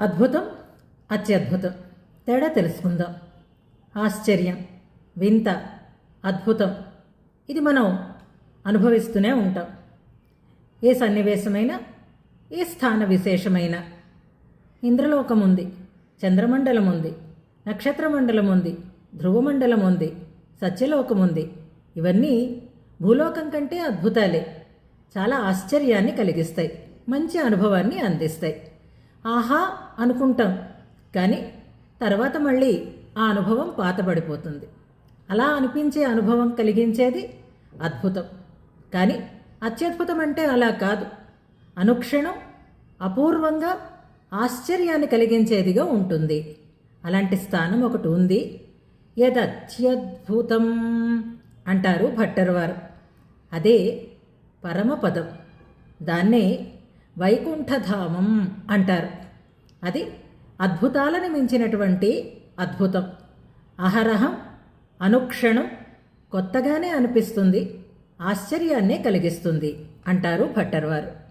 అద్భుతం అత్యద్భుతం. తేడా తెలుసుకుందాం. ఆశ్చర్యం వింత అద్భుతం. ఇది మనం అనుభవిస్తూనే ఉంటాం. ఏ సన్నివేశమైన ఏ స్థాన విశేషమైన. ఇంద్రలోకం ఉంది చంద్రమండలం ఉంది నక్షత్రమండలం ఉంది ధ్రువమండలం ఉంది సత్యలోకం ఉంది ఇవన్నీ భూలోకం కంటే అద్భుతాలే. చాలా ఆశ్చర్యాన్ని కలిగిస్తాయి మంచి అనుభవాన్ని అందిస్తాయి. ఆహా అనుకుంటాం. కానీ తర్వాత మళ్ళీ ఆ అనుభవం పాతబడిపోతుంది. అలా అనిపించే అనుభవం కలిగించేది అద్భుతం. కానీ అత్యద్భుతం అంటే అలా కాదు. అనుక్షణం అపూర్వంగా ఆశ్చర్యాన్ని కలిగించేదిగా ఉంటుంది. అలాంటి స్థానం ఒకటి ఉంది. యదత్యద్భుతం అంటారు భట్టర్వారు. అదే పరమపదం. దాన్నే వైకుంఠధామం అంటారు. అది అద్భుతాలను మించినటువంటి అద్భుతం. అహరహం అనుక్షణం కొత్తగానే అనిపిస్తుంది ఆశ్చర్యాన్నే కలిగిస్తుంది అంటారు భట్టర్వారు.